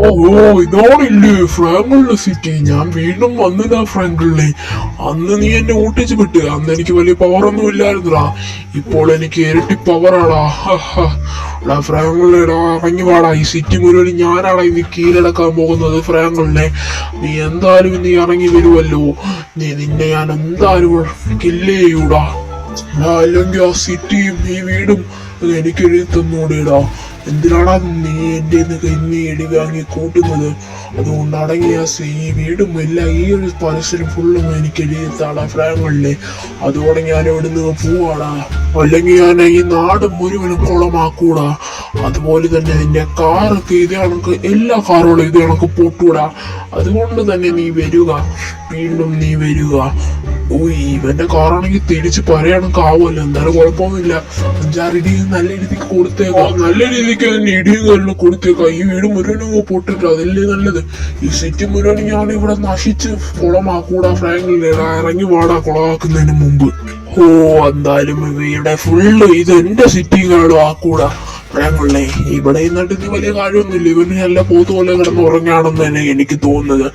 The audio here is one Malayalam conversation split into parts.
ഓഹോ ഇതോടില്ലേ. ഫ്രാങ്കുള്ള സിറ്റി ഞാൻ വീണ്ടും വന്നതാ ഫ്രാങ്കളിലെ അന്ന് നീ എന്നെ ഓട്ടിച്ചു വിട്ട്. അന്ന് എനിക്ക് വലിയ പവറൊന്നും ഇല്ലായിരുന്നടാ. ഇപ്പോൾ എനിക്ക് ഇരട്ടി പവറാടാ എടാ ഫ്രാങ്കളിലെടാ ഇറങ്ങി വാടാ. ഈ സിറ്റി മുഴുവൻ ഞാനാടാ ഇന്ന് കീഴടക്കാൻ പോകുന്നത് ഫ്രാങ്കളിനെ നീ എന്തായാലും നീ ഇറങ്ങി വരുമല്ലോ നീ നിന്നെ ഞാൻ എന്തായാലും കില്ല് ചെയ്യൂടാ. അല്ലെങ്കിൽ ആ സിറ്റിയും ഈ വീടും എനിക്ക് എഴുതി തന്നൂടെടാ. എന്തിനാടാ നീ എന്റെ കൈന്ന് എടി വാങ്ങി കൂട്ടുന്നത്? അതുകൊണ്ട് അടങ്ങിയ ഈ വീടും എല്ലാം ഈ ഒരു പരിസരം ഫുള്ളും എനിക്ക് എഴുതി താടാ അതുകൊണ്ട് ഞാൻ ഇവിടുന്ന് പോവാടാ? അല്ലെങ്കിൽ ഞാൻ ഈ നാട് മുഴുവനും കുളമാക്കൂടാ? അതുപോലെ തന്നെ നിന്റെ കാറൊക്കെ ഇത് കണക്ക് എല്ലാ കാറുകളും ഇത് കണക്ക് പൊട്ടൂടാ? അതുകൊണ്ട് തന്നെ നീ വരിക. വീണ്ടും നീ വരിക. ഓ ഇവന്റെ കാറാണെങ്കിൽ തിരിച്ച് പറയാനൊക്കെ ആവുമല്ലോ. എന്തായാലും കുഴപ്പമൊന്നുമില്ല. അഞ്ചാറ് ഇടി നല്ല രീതിക്ക് കൊടുത്തേക്കാം. നല്ല രീതിക്ക് തന്നെ ഇടിയും കൊടുത്തേക്കാം. ഈ വീട് മുഴുവനും പൊട്ടിട്ട് അതല്ലേ നല്ലത്? ഈ സിറ്റി മുഴുവൻ ഞാൻ ഇവിടെ നശിച്ച് കുളമാക്കൂടാ ഫ്രാങ്കിൽ ഇറങ്ങി വാടാ കുളമാക്കുന്നതിന് മുമ്പ്. ഓ എന്തായാലും ഇവിടെ ഫുള്ള് ഇത് എന്റെ സിറ്റികളും ആക്കൂടാ. ഫ്രാങ്കുള്ളേ ഇവിടെ നിന്നിട്ട് ഇനി വലിയ കാര്യമൊന്നുമില്ല. ഇവന് നല്ല പോത്ത് പോലെ കിടന്ന് ഉറങ്ങാണെന്ന് തന്നെ എനിക്ക് തോന്നുന്നത്.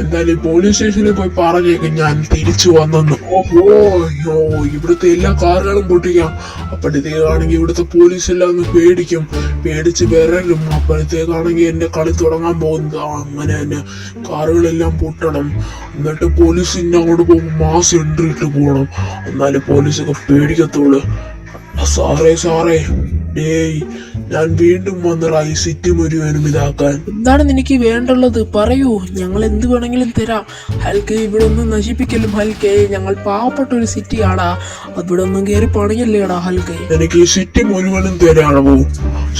എന്തായാലും പോലീസ് സ്റ്റേഷനിൽ പോയി പറഞ്ഞേക്കും ഞാൻ തിരിച്ചു വന്നെന്ന്. ഓഹോ അയ്യോ ഇവിടുത്തെ എല്ലാ കാറുകളും പൊട്ടിക്കാം. അപ്പോഴത്തേക്കാണെങ്കിൽ ഇവിടുത്തെ പോലീസ് എല്ലാം ഒന്ന് പേടിക്കും. പേടിച്ച് വരലും അപ്പോഴത്തേക്കാണെങ്കിൽ എന്റെ കളി തുടങ്ങാൻ പോകുന്നത്. അങ്ങനെ തന്നെ കാറുകളെല്ലാം പൊട്ടണം. എന്നിട്ട് പോലീസ് ഇന്നെ അങ്ങോട്ട് പോകുമ്പോൾ മാസ് എൻട്രി ഇട്ട് പോകണം എന്നാലും പോലീസൊക്കെ പേടിക്കത്തുള്ളൂ. സാറേ സാറേ. ഡേയ് ഞാൻ വീണ്ടും വന്നടാ ഈ സിറ്റി മുഴുവനും ഇതാക്കാൻ. എന്താണ് നിനക്ക് വേണ്ടുള്ളത്? പറയൂ ഞങ്ങൾ എന്ത് വേണമെങ്കിലും തരാം. ഹൽക്ക് ഇവിടെ ഒന്നും നശിപ്പിക്കലും ഹൽക്കെ ഞങ്ങൾ പാവപ്പെട്ട ഒരു സിറ്റി അവിടെ ഒന്നും കയറി പണിയല്ലേടാ ഹൽക്കെ എനിക്ക് ഈ സിറ്റി മുഴുവനും തരാണോ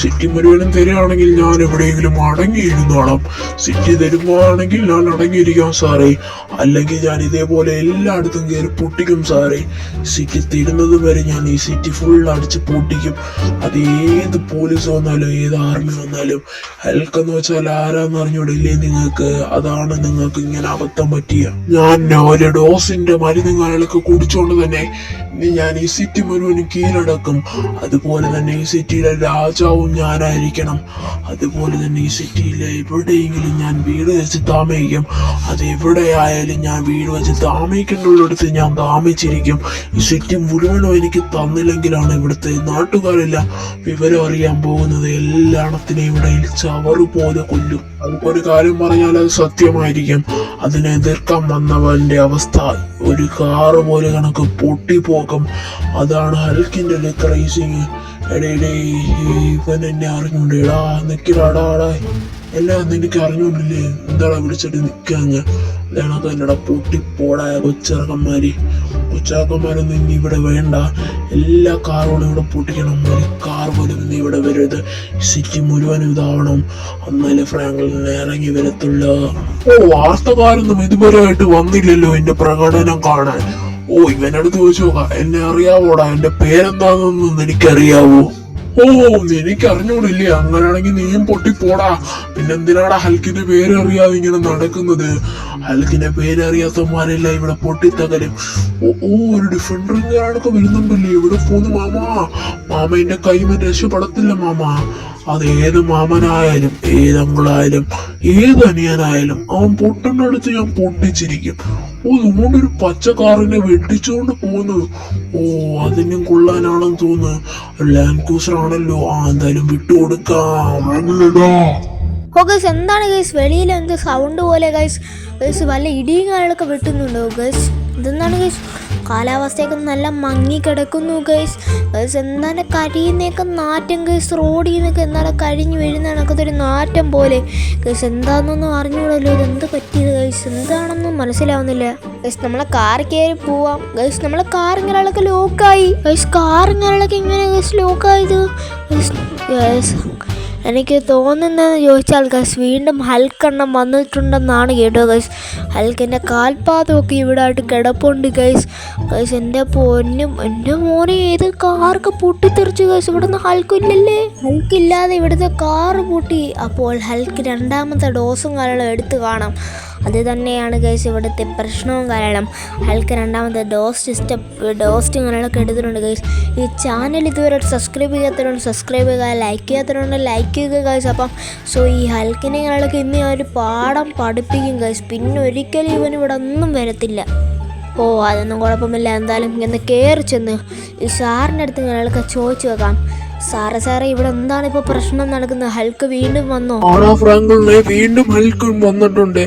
സിറ്റി മുഴുവനും തരികയാണെങ്കിൽ ഞാൻ എവിടെയെങ്കിലും അടങ്ങിയിരുന്നോളാം സിറ്റി തരുമ്പോഴാണെങ്കിൽ ഞാൻ അടങ്ങിയിരിക്കാം സാറേ. അല്ലെങ്കിൽ ഞാൻ ഇതേപോലെ എല്ലായിടത്തും കയറി പൊട്ടിക്കും സാറേ. സിറ്റി തരുന്നത് വരെ ഞാൻ ഈ സിറ്റി ഫുൾ അടിച്ച് പൊട്ടിക്കും. അത് ഏത് പോലീസ് വന്നാലും ഏത് ആർമി വന്നാലും ഹെൽക്കെന്ന് വെച്ചാൽ ആരാന്ന് അറിഞ്ഞൂടില്ലേ നിങ്ങൾക്ക്? അതാണ് നിങ്ങൾക്ക് ഇങ്ങനെ അബദ്ധം പറ്റിയ. ഞാൻ ഒരു ഡോസിന്റെ മരുന്നുകളൊക്കെ കുടിച്ചുകൊണ്ട് തന്നെ ഞാൻ ഈ സിറ്റി മുഴുവനും കീഴടക്കും. അതുപോലെ തന്നെ ഈ സിറ്റിയിലെ രാജാവും ഞാനായിരിക്കണം. അതുപോലെ തന്നെ ഈ സിറ്റിയിലെ എവിടെയെങ്കിലും ഞാൻ വീട് വെച്ച് താമസിക്കും. അത് എവിടെയായാലും ഞാൻ വീട് വെച്ച് താമസിക്കേണ്ടുള്ളിടത്ത് ഞാൻ താമസിച്ചിരിക്കും. ഈ സിറ്റി മുഴുവനും എനിക്ക് തന്നില്ലെങ്കിലാണ് ഇവിടുത്തെ നാട്ടുകാരെല്ലാം വിവരം അറിയാൻ പോകുന്നത്. എല്ലാണത്തിനെയും ഇവിടെ ചവറ് പോലെ കൊല്ലും. അതുപോലെ കാര്യം പറഞ്ഞാൽ അത് സത്യമായിരിക്കും. അതിനെ എതിർക്കാൻ വന്നവന്റെ അവസ്ഥ ഒരു കാറ് പോലെ കണക്ക് പൊട്ടിപ്പോക്കും. അതാണ് ഹൽക്കിന്റെ ഒരു ക്രൈസിങ് എടേ ഇവൻ എന്നെ അറിഞ്ഞുകൊണ്ട് എടാ നിൽക്കലാടാടാ എടാ. എല്ലാം നിനക്ക് അറിഞ്ഞുകൊണ്ടില്ലേ? എന്താടാ വിളിച്ചിട്ട് നിക്കാഞ്ഞ? അതാണ് എന്നടാ പൊട്ടിപ്പോടായ കൊച്ചിറക്കന്മാര്. കൊച്ചാക്കന്മാരൊന്നും ഇനി ഇവിടെ വേണ്ട. എല്ലാ കാറുകളും ഇവിടെ പൊട്ടിക്കണം. ഒരു കാർ പോലും ഇനി ഇവിടെ വരരുത്. സിറ്റി മുഴുവനും ഇതാവണം. എന്നാലേ ഫ്രാങ്കിൽ ഇറങ്ങി വരത്തുള്ളൂ. ഓ വാർത്തക്കാരൊന്നും ഇതുവരെയായിട്ട് വന്നില്ലല്ലോ എന്റെ പ്രകടനം കാണാൻ. ഓ ഇവനടുത്ത് ചോദിച്ചു നോക്കാം. എന്നെ അറിയാവോടാ? എന്റെ പേരെന്താണെന്നൊന്നും എനിക്കറിയാവോ? ഓ നിനക്ക് അറിഞ്ഞൂടില്ലേ അങ്ങനെയാണെങ്കിൽ നീയും പൊട്ടിപ്പോടാ. പിന്നെന്തിനാടാ ഹൽക്കിന്റെ പേരറിയാതെ ഇങ്ങനെ നടക്കുന്നത്? ഹൽക്കിന്റെ പേരറിയാത്തമാരല്ല ഇവിടെ പൊട്ടിത്തകരും ഓ ഓ ഒരു കാരണൊക്കെ വരുന്നുണ്ടല്ലേ ഇവിടെ പോന്നു മാമാ. മാമ എന്റെ കൈമ രക്ഷപ്പെടത്തില്ല മാമ. അത് ഏത് മാമനായാലും ഏത് അങ്കിളായാലും ഏത് അനിയനായാലും അവൻ പൊട്ടുന്നടുത്ത് ഞാൻ പൊട്ടിച്ചിരിക്കും. ഓ ഇതുകൊണ്ട് ഒരു പച്ച കാറിനെ വെട്ടിച്ചുകൊണ്ട് പോകുന്നു ഓ അതിനും കൊള്ളാനാണെന്ന് തോന്നുന്നു. ലാൻഡ് ക്രൂസർ ആണല്ലോ. ആ എന്തായാലും വിട്ടുകൊടുക്കാം ഓ ഗൈസ് എന്താണ് ഗൈസ് വെളിയിൽ എന്ത് സൗണ്ട് പോലെ ഗൈസ് ഗൈസ് വല്ല ഇടിയും കാര്യങ്ങളൊക്കെ വെട്ടുന്നുണ്ടോ ഗൈസ്? ഇതെന്താണ് ഗൈസ്? കാലാവസ്ഥയൊക്കെ നല്ല മങ്ങി കിടക്കുന്നു ഗൈസ്. ഗൈസ് എന്താണ് കരിയുന്നൊക്കെ നാറ്റം ഗൈസ് റോഡിൽ നിന്നൊക്കെ എന്താണ് കരിഞ്ഞു വീഴുന്നതൊക്കെ ഒരു നാറ്റം പോലെ. ഗൈസ് എന്താണെന്നൊന്നും അറിഞ്ഞൂടല്ലോ ഇത് എന്ത് പറ്റിയത് ഗൈസ്? എന്താണെന്നും മനസ്സിലാവുന്നില്ല. ഗൈസ് നമ്മളെ കാർ കയറി പോവാം. ഗൈസ് നമ്മളെ കാർ ഇങ്ങനെയൊക്കെ ലോക്കായി ഗൈസ് കാർ ഇങ്ങനെയൊക്കെ ഇങ്ങനെ ഗൈസ് ലോക്കായത് ഗൈസ് ഗൈസ് എനിക്ക് തോന്നുന്നതെന്ന് ചോദിച്ചാൽ ഗൈസ് വീണ്ടും ഹൽക്കെണ്ണം വന്നിട്ടുണ്ടെന്നാണ് കേട്ടോ ഗൈസ്. ഹൽക്കിന്റെ കാൽപാദമൊക്കെ ഇവിടെ ആയിട്ട് കിടപ്പുണ്ട് ഗൈസ്. ഗൈസ് എന്റെ പൊന്നും എന്റെ മോനെ ഏത് കാർക്ക് പൊട്ടിത്തെറിച്ചു ഗൈസ്. ഇവിടെ നിന്ന് ഹൽക്കില്ലല്ലേ? ഹൽക്കില്ലാതെ ഇവിടുത്തെ കാറ് പൊട്ടി. അപ്പോൾ ഹൽക്ക് രണ്ടാമത്തെ ഡോസും കാലം എടുത്ത് കാണാം. അത് തന്നെയാണ് ഗൈസ് ഇവിടുത്തെ പ്രശ്നവും കാരണം. ഹൾക്ക് രണ്ടാമത്തെ ഡോസ് സിസ്റ്റം ഡോസ്റ്റ് അങ്ങനെയൊക്കെ എടുത്തിട്ടുണ്ട് ഗൈസ് ഈ ചാനൽ ഇതുവരെ സബ്സ്ക്രൈബ് ചെയ്യാത്തവരുണ്ട് സബ്സ്ക്രൈബ് ചെയ്യുക ലൈക്ക് ചെയ്യാത്തവരുണ്ട് ലൈക്ക് ചെയ്യുക ഗൈസ് അപ്പം സോ ഈ ഹൽക്കിനെ ഇങ്ങനെയൊക്കെ ഇന്ന് ഒരു പാഠം പഠിപ്പിക്കും ഗൈസ് പിന്നെ ഒരിക്കലും ഇവൻ ഇവിടെ ഒന്നും വരത്തില്ല. ഓ അതൊന്നും കുഴപ്പമില്ല. എന്തായാലും ഇങ്ങനെ കയറി ചെന്ന് ഈ സാറിന്റെ അടുത്ത് ഞങ്ങൾക്ക് ചോദിച്ചു വെക്കാം. സാറേ സാറേ ഇവിടെ എന്താണ് ഇപ്പൊ പ്രശ്നം നടക്കുന്നത്? ഹൽക്ക് വീണ്ടും വന്നോ? ആടാ ഫ്രാങ്കിളിനെ വീണ്ടും ഹൽക്ക് വന്നിട്ടുണ്ട്.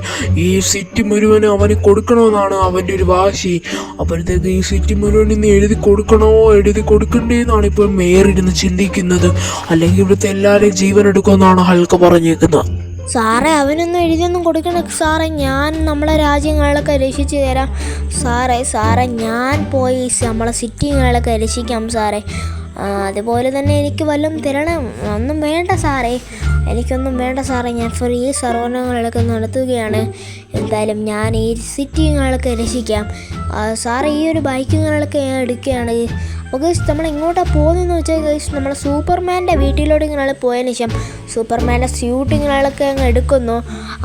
ഈ സിറ്റി മുഴുവൻ അവന് കൊടുക്കണമെന്നാണ് അവന്റെ ഒരു വാശി. അപ്പോഴത്തേക്ക് ഈ സിറ്റി മുഴുവൻ ഇന്ന് എഴുതി കൊടുക്കണോ? എഴുതി കൊടുക്കണ്ടേന്നാണ് ഇപ്പോൾ മേയർ ഇരുന്ന് ചിന്തിക്കുന്നത്. അല്ലെങ്കിൽ ഇവിടുത്തെ എല്ലാവരെയും ജീവൻ എടുക്കുമെന്നാണ് ഹൽക്ക് പറഞ്ഞേക്കുന്നത്. സാറേ അവനൊന്നും എഴുതിയൊന്നും കൊടുക്കണ സാറേ ഞാൻ നമ്മളെ രാജ്യങ്ങളൊക്കെ രക്ഷിച്ചു തരാം. സാറേ സാറേ ഞാൻ പോയി നമ്മളെ സിറ്റിങ്ങളൊക്കെ രക്ഷിക്കാം സാറേ. അതുപോലെ തന്നെ എനിക്ക് വല്ലതും തരണം. ഒന്നും വേണ്ട സാറേ. എനിക്കൊന്നും വേണ്ട സാറേ. ഞാൻ ഫ്രീ സർവനങ്ങളൊക്കെ നടത്തുകയാണ്. എന്തായാലും ഞാൻ ഈ സിറ്റിങ്ങളൊക്കെ രക്ഷിക്കാം. സാറേ ഈ ഒരു ബൈക്കുകളൊക്കെ ഞാൻ എടുക്കുകയാണ്. ഗൈസ് നമ്മൾ എങ്ങോട്ടാണ് പോകുന്നതെന്ന് വെച്ചാൽ ഗൈസ് നമ്മൾ സൂപ്പർമാന്റെ വീട്ടിലോട്ട് ഇങ്ങനെ പോയതിന് ശേഷം സൂപ്പർമാന്റെ സ്യൂട്ട് ഇങ്ങനെയൊക്കെ അങ്ങ് എടുക്കുന്നു.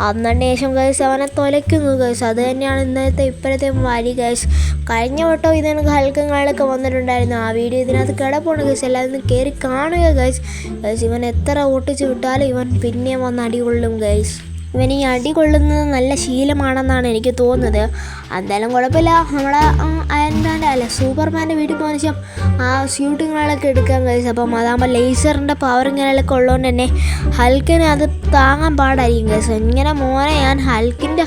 അന്നതിന് ശേഷം ഗൈസ് അവനെ തൊലയ്ക്കുന്നു ഗൈസ്. അത് തന്നെയാണ് ഇന്നത്തെ ഇപ്പോഴത്തെ വരി ഗൈസ്. കഴിഞ്ഞ വട്ടം ഇതിന് ഹൽക്കങ്ങളൊക്കെ വന്നിട്ടുണ്ടായിരുന്നു. ആ വീഡിയോ ഇതിനകത്ത് കിടപ്പുണ്ട് ഗൈസ്. എല്ലാവരും കയറി കാണുക ഗൈസ്. ഗൈസ് ഇവൻ എത്ര ഓട്ടിച്ച് വിട്ടാലും ഇവൻ പിന്നെയും വന്ന് അടികൊള്ളും ഗൈസ്. ഇവൻ ഈ അടി കൊള്ളുന്നത് നല്ല ശീലമാണെന്നാണ് എനിക്ക് തോന്നുന്നത്. എന്തായാലും കുഴപ്പമില്ല. നമ്മളെ അയൻമാന്റെ അല്ല സൂപ്പർമാന്റെ വീട്ടിൽ പോകുന്ന ശേഷം ആ ഷൂട്ടിങ്ങുകളൊക്കെ എടുക്കാൻ കഴിച്ചു അപ്പം അതാകുമ്പോൾ ലേസറിന്റെ പവർ ഇങ്ങനെയൊക്കെ ഉള്ളതുകൊണ്ട് തന്നെ ഹൽക്കിന് അത് താങ്ങാൻ പാടായിരിക്കും കേസ് ഇങ്ങനെ മോനെ ഞാൻ ഹൽക്കിന്റെ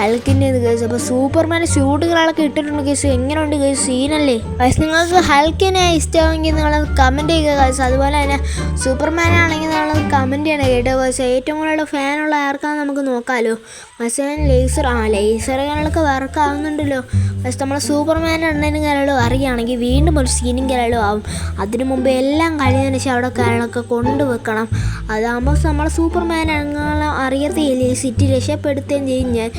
ഹൽക്കിന്റെ ഇത് കേസ് അപ്പോൾ സൂപ്പർമാന്റെ ഷൂട്ടുകളൊക്കെ ഇട്ടിട്ടുണ്ട് കേസ് എങ്ങനെയുണ്ട് കേസ് സീനല്ലേ പക്ഷേ നിങ്ങൾക്ക് ഹൽക്കിനെ ഇഷ്ടമെങ്കിൽ നിങ്ങൾ കമന്റ് ചെയ്യുക കേസ് അതുപോലെ തന്നെ സൂപ്പർമാനാണെങ്കിൽ നിങ്ങൾ കമന്റ് ചെയ്യണം കേട്ടോ കേസ് ഏറ്റവും കൂടുതൽ ഫാനുള്ള ആർക്കാന്ന് നമുക്ക് നോക്കാമല്ലോ പക്ഷേ ലേസർ ആ ലേസറുകളൊക്കെ വർക്ക് ആവുന്നുണ്ടല്ലോ. പക്ഷെ നമ്മളെ സൂപ്പർമാൻ എണ്ണനും കാര്യങ്ങളും അറിയുകയാണെങ്കിൽ വീണ്ടും ഒരു സീനും കാര്യങ്ങളും ആവും. അതിനു മുമ്പ് എല്ലാം കഴിഞ്ഞതിന് ശേഷം അവിടെ കരളൊക്കെ കൊണ്ടുവെക്കണം അതാകുമ്പോൾ നമ്മളെ സൂപ്പർമാൻ അങ്ങനെ അറിയത്തില്ല ഈ സിറ്റി രക്ഷപ്പെടുത്തുകയും ചെയ്യും ഞാൻ.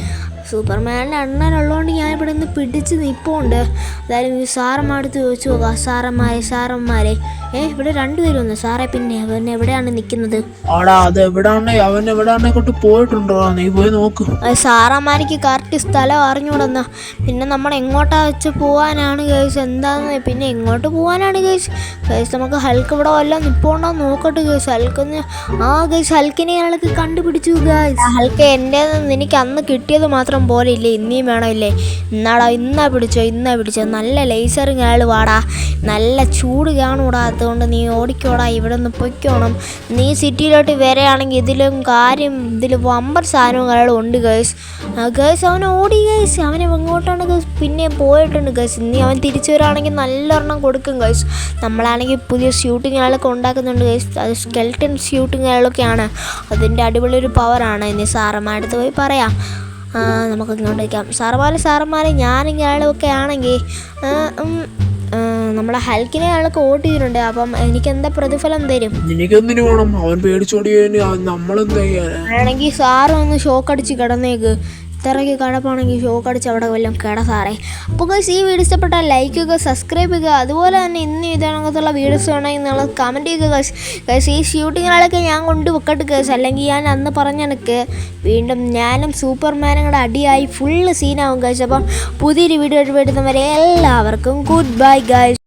സൂപ്പർമാനിന്റെ അണ്ണനുള്ളതുകൊണ്ട് ഞാൻ ഇവിടെ നിന്ന് പിടിച്ച് നിൽപ്പുണ്ട് അതായത് ഈ സാറന്മാരടുത്ത് ചോദിച്ചു നോക്കാം സാറന്മാരെ സാറന്മാരെ ഏ ഇവിടെ രണ്ടുപേരും ഒന്ന് സാറേ പിന്നെ അവൻ എവിടെയാണ് നിൽക്കുന്നത് ആടാ അത് എവിടാണ്ടേ അവൻ എവിടാണ്ടേ കൊണ്ട് പോയിട്ടുണ്ടോ? നീ പോയി നോക്ക്. അത് സാറന്മാർക്ക് കറക്റ്റ് സ്ഥലം അറിഞ്ഞുകൂടന്ന. പിന്നെ നമ്മൾ എങ്ങോട്ടാ വെച്ച് പോവാനാണ് കേസ് എന്താന്ന്? പിന്നെ എങ്ങോട്ട് പോവാനാണ് കേസ് കേസ് നമുക്ക് ഹൽക്ക് ഇവിടെ വല്ലതും നിപ്പോണ്ടോ നോക്കട്ടെ കേസ് ഹൽക്കൊന്ന് ആ കേസ് ഹൽക്കിനെ അയാൾക്ക് കണ്ടുപിടിച്ചു ഹൽക്ക് എന്റെ എനിക്ക് അന്ന് കിട്ടിയത് മാത്രം പോലെ ഇല്ലേ ഇനിയും വേണമില്ലേ? എന്നാടാ ഇന്നാ പിടിച്ചോ ഇന്നാ പിടിച്ചോ. നല്ല ലേസറിങ് അയാൾ വാടാ. നല്ല ചൂട് കാണൂടാ അതുകൊണ്ട് നീ ഓടിക്കോടാ ഇവിടെ നിന്ന് പൊയ്ക്കോണം. നീ സിറ്റിയിലോട്ട് വരെയാണെങ്കിൽ ഇതിലും കാര്യം ഇതിൽ വമ്പർ സാധനവും കാര്യങ്ങളും ഉണ്ട് ഗേസ് ഗേസ് അവനെ ഓടി ഗേസ് അവനെ എങ്ങോട്ടാണ് ഗേസ് പിന്നെ പോയിട്ടുണ്ട് ഗേസ് ഇനി അവൻ തിരിച്ചു വരികയാണെങ്കിൽ നല്ലൊരെണ്ണം കൊടുക്കും ഗേസ് നമ്മളാണെങ്കിൽ പുതിയ ഷൂട്ടിങ്ങുകളൊക്കെ ഉണ്ടാക്കുന്നുണ്ട് ഗേസ് അത് സ്കെൽട്ടൺ ഷൂട്ടിംഗ് അയാളൊക്കെയാണ്. അതിന്റെ അടിപൊളി ഒരു പവറാണ്. ഇനി സാറന്മാരടുത്ത് പോയി പറയാം. നമുക്ക് ഇങ്ങോട്ട് വയ്ക്കാം സാറന്മാരെ സാറന്മാരെ ഞാനിങ്ങനെയൊക്കെ ആണെങ്കിൽ നമ്മളെ ഹൽക്കിനെ ആളൊക്കെ വോട്ട് ചെയ്തിട്ടുണ്ട്. അപ്പം എനിക്ക് എന്താ പ്രതിഫലം തരും? എനിക്കെന്തിനു വേണം? അവൻ പേടിച്ചോടി നമ്മളെന്താ ആണെങ്കിൽ സാറ് ഒന്ന് ഷോക്ക് അടിച്ച് കിടന്നേക്ക്. ഇത്രയ്ക്ക് കിടപ്പാണെങ്കിൽ ഷോക്ക് അടിച്ച് അവിടെ വല്ലതും കിട സാറേ. അപ്പോൾ ഗൈസ് ഈ വീഡിയോ ഇഷ്ടപ്പെട്ടാൽ ലൈക്ക് ചെയ്യുക സബ്സ്ക്രൈബ് ചെയ്യുക. അതുപോലെ തന്നെ ഇന്ന് ഇതിനകത്തുള്ള വീഡിയോസ് വേണമെങ്കിൽ നിങ്ങൾ കമന്റ് ചെയ്യുക ഗൈസ് ഗൈസ് ഈ ഷൂട്ടിങ്ങുകളൊക്കെ ഞാൻ കൊണ്ട് വെക്കട്ടെ ഗൈസ് അല്ലെങ്കിൽ ഞാൻ അന്ന് പറഞ്ഞ എനിക്ക് വീണ്ടും ഞാനും സൂപ്പർമാനും കൂടെ അടിയായി ഫുള്ള് സീനാവും ഗൈസ് അപ്പം പുതിയൊരു വീഡിയോ വരുന്നവരെ എല്ലാവർക്കും ഗുഡ് ബൈ ഗൈസ്